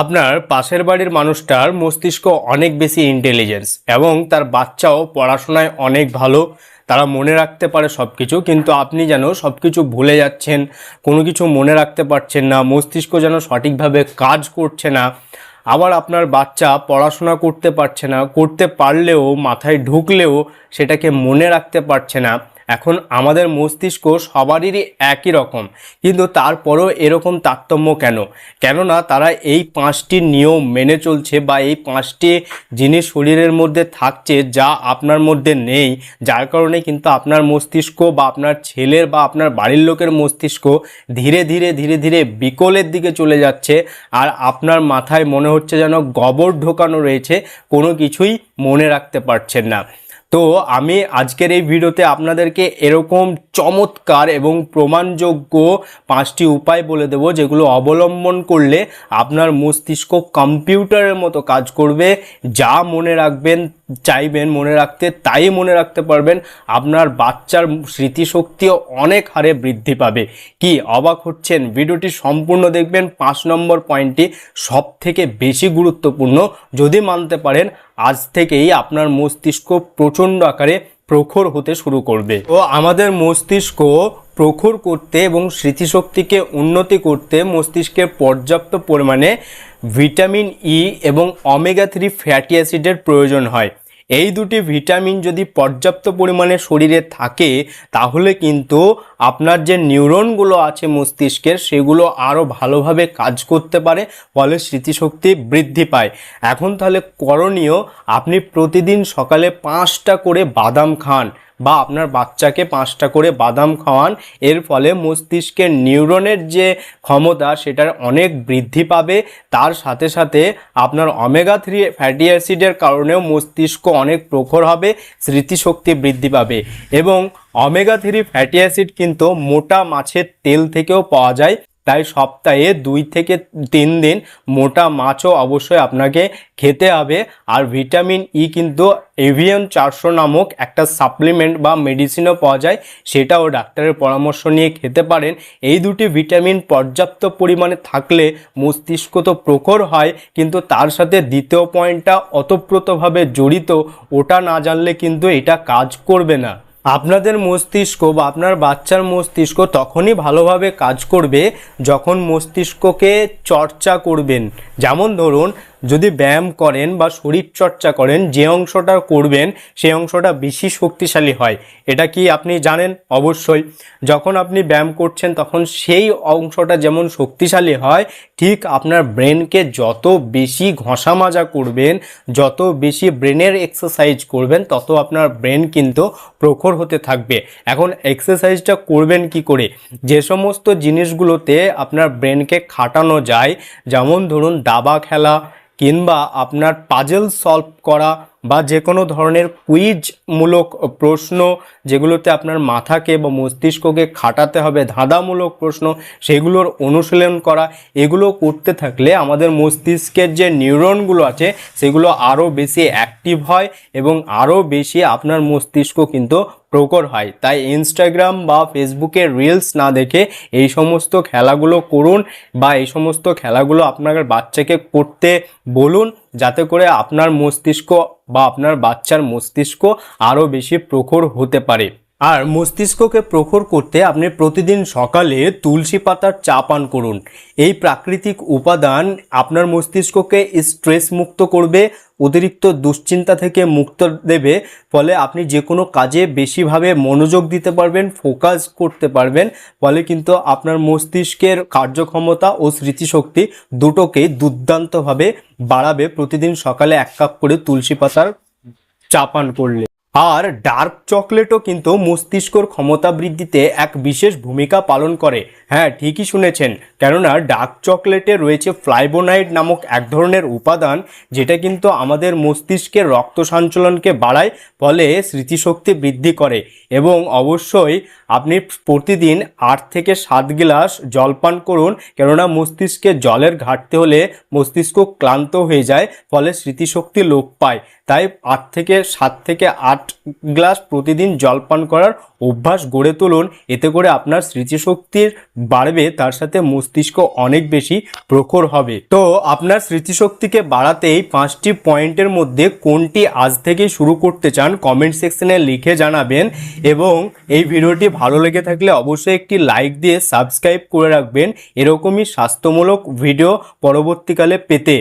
আপনার পাশের বাড়ির মানুষটার মস্তিষ্ক অনেক বেশি ইন্টেলিজেন্স এবং তার বাচ্চাও পড়াশোনায় অনেক ভালো, তারা মনে রাখতে পারে সব কিছু কিন্তু আপনি যেন সব কিছু ভুলে যাচ্ছেন, কোনো কিছু মনে রাখতে পারছেন না, মস্তিষ্ক যেন সঠিকভাবে কাজ করছে না, আবার আপনার বাচ্চা পড়াশোনা করতে পারছে না, করতে পারলেও, মাথায় ঢুকলেও সেটাকে মনে রাখতে পারছে না এখন আমাদের মস্তিষ্ক সবারই একই রকম। কিন্তু তারপরেও এরকম তারতম্য কেন? কেননা তারা এই পাঁচটি নিয়ম মেনে চলছে বা এই পাঁচটি জিনিস শরীরের মধ্যে থাকছে যা আপনার মধ্যে নেই, যার কারণে কিন্তু আপনার মস্তিষ্ক বা আপনার ছেলের বা আপনার বাড়ির লোকের মস্তিষ্ক ধীরে ধীরে ধীরে ধীরে বিকলের দিকে চলে যাচ্ছে আর আপনার মাথায় মনে হচ্ছে যেন গবর ঢোকানো রয়েছে, কোনো কিছুই মনে রাখতে পারছেন না। তো আমি আজকের এই ভিডিওতে আপনাদেরকে এরকম চমৎকার এবং প্রমাণযোগ্য পাঁচটি উপায় বলে দেব যেগুলো অবলম্বন করলে আপনার মস্তিষ্ক কম্পিউটারের মতো কাজ করবে, যা মনে রাখবেন চাইবেন মনে রাখতে, তাই মনে রাখতে পারবেন আপনার বাচ্চার স্মৃতিশক্তিও অনেক হারে বৃদ্ধি পাবে। কি অবাক হচ্ছেন? ভিডিওটি সম্পূর্ণ দেখবেন। পাঁচ নম্বর পয়েন্টটি সব থেকে বেশি গুরুত্বপূর্ণ। যদি মানতে পারেন, আজ থেকেই আপনার মস্তিষ্ক প্রচণ্ড আকারে প্রখর হতে শুরু করবে। ও আমাদের মস্তিষ্ক প্রখর করতে এবং স্মৃতিশক্তিকে উন্নতি করতে মস্তিষ্কে পর্যাপ্ত পরিমাণে ভিটামিন ই এবং অমেগা থ্রি ফ্যাটি অ্যাসিডের প্রয়োজন হয়। এই দুটি ভিটামিন যদি পর্যাপ্ত পরিমাণে শরীরে থাকে, তাহলে কিন্তু আপনার যে নিউরনগুলো আছে মস্তিষ্কের, সেগুলো আরও ভালোভাবে কাজ করতে পারে, ফলে স্মৃতিশক্তি বৃদ্ধি পায়। এখন তাহলে করণীয়, আপনি প্রতিদিন সকালে পাঁচটা করে বাদাম খান। বা আপনার বাচ্চাকে পাঁচটা করে বাদাম খাওয়ান, এর ফলে মস্তিষ্কের নিউরনের যে ক্ষমতা সেটার অনেক বৃদ্ধি পাবে। তার সাথে সাথে আপনার অমেগা থ্রি ফ্যাটি অ্যাসিডের কারণেও মস্তিষ্ক অনেক প্রখর হবে, স্মৃতিশক্তি বৃদ্ধি পাবে এবং অমেগা থ্রি ফ্যাটি অ্যাসিড কিন্তু মোটা মাছের তেল থেকেও পাওয়া যায়। তাই সপ্তাহে দুই থেকে তিন দিন মোটা মাছও অবশ্যই আপনাকে খেতে হবে। আর ভিটামিন ই কিন্তু এভিয়ান চারশো নামক একটা সাপ্লিমেন্ট বা মেডিসিনও পাওয়া যায়, সেটাও ডাক্তারের পরামর্শ নিয়ে খেতে পারেন। এই দুটি ভিটামিন পর্যাপ্ত পরিমাণে থাকলে মস্তিষ্ক তো প্রখর হয়, কিন্তু তার সাথে দ্বিতীয় পয়েন্টটা অতপ্রতভাবে জড়িত, ওটা না জানলে কিন্তু এটা কাজ করবে না। আপনাদের মস্তিষ্ক বা আপনার বাচ্চার মস্তিষ্ক তখনই ভালোভাবে কাজ করবে যখন মস্তিষ্ককে চর্চা করবেন। যেমন ধরুন যদি ব্যায়াম করেন বা শরীর চর্চা করেন, যে অংশটা করবেন, সেই অংশটা বেশি শক্তিশালী হয়। এটা কি আপনি জানেন? অবশ্যই। যখন আপনি ব্যায়াম করছেন, তখন সেই অংশটা যেমন শক্তিশালী হয়, ঠিক আপনার ব্রেনকে যত বেশি ঘষা মাজা করবেন, যত বেশি ব্রেনের এক্সারসাইজ করবেন, তত আপনার ব্রেন কিন্তু প্রখর হতে থাকবে। এখন এক্সারসাইজটা করবেন কি করে? যে সমস্ত জিনিসগুলোতে আপনার ব্রেনকে খাটানো যায়, যেমন ধরুন দাবা খেলা কিংবা আপনার পাজেল সলভ করা বা যে কোনো ধরনের কুইজমূলক প্রশ্ন যেগুলোতে আপনার মাথাকে বা মস্তিষ্ককে খাটাতে হবে, ধাঁধামূলক প্রশ্ন, সেগুলোর অনুশীলন করা, এগুলো করতে থাকলে আমাদের মস্তিষ্কের যে নিউরনগুলো আছে, সেগুলো আরও বেশি অ্যাক্টিভ হয় এবং আরও বেশি আপনার মস্তিষ্ক কিন্তু প্রকর হয়। তাই ইনস্টাগ্রাম বা ফেসবুকে রিলস না দেখে এই সমস্ত খেলাগুলো করুন বা এই সমস্ত খেলাগুলো আপনার বাচ্চাকে করতে বলুন, যাতে করে আপনার মস্তিষ্ক বা আপনার বাচ্চার মস্তিষ্ক আরও বেশি প্রখর হতে পারে। আর মস্তিষ্ককে প্রখর করতে আপনি প্রতিদিন সকালে তুলসী পাতার চা পান করুন। এই প্রাকৃতিক উপাদান আপনার মস্তিষ্ককে স্ট্রেস মুক্ত করবে, অতিরিক্ত দুশ্চিন্তা থেকে মুক্ত দেবে, ফলে আপনি যে কোনো কাজে বেশিভাবে মনোযোগ দিতে পারবেন, ফোকাস করতে পারবেন, ফলে কিন্তু আপনার মস্তিষ্কের কার্যক্ষমতা ও স্মৃতিশক্তি দুটোকেই দুর্দান্তভাবে বাড়াবে প্রতিদিন সকালে এক কাপ করে তুলসী পাতার চা পান করলে। আর ডার্ক চকলেটও কিন্তু মস্তিষ্কর ক্ষমতা বৃদ্ধিতে এক বিশেষ ভূমিকা পালন করে। হ্যাঁ ঠিকই শুনেছেন। কেননা, ডার্ক চকলেটে রয়েছে ফ্লাইবোনাইড নামক এক ধরনের উপাদান যেটা কিন্তু আমাদের মস্তিষ্কের রক্ত সঞ্চালনকে বাড়ায়, ফলে স্মৃতিশক্তি বৃদ্ধি করে। এবং অবশ্যই আপনি প্রতিদিন আট থেকে সাত গ্লাস জল পান করুন, কেননা মস্তিষ্কে জলের ঘাটতি হলে মস্তিষ্ক ক্লান্ত হয়ে যায়, ফলে স্মৃতিশক্তি লোপ পায়। তাই আট থেকে সাত থেকে আট গ্লাস প্রতিদিন জল পান করার অভ্যাস গড়ে তুলুন। এতে করে আপনার স্মৃতিশক্তির বাড়বে, তার সাথে মস্তিষ্ক অনেক বেশি প্রখর হবে। তো আপনার স্মৃতিশক্তিকে বাড়াতে এই পাঁচটি পয়েন্টের মধ্যে কোনটি আজ থেকেই শুরু করতে চান কমেন্ট সেকশনে লিখে জানাবেন এবং এই ভিডিওটি ভালো লেগে থাকলে অবশ্যই একটি লাইক দিয়ে সাবস্ক্রাইব করে রাখবেন। এরকমই স্বাস্থ্যমূলক ভিডিও পরবর্তীকালে পেতে।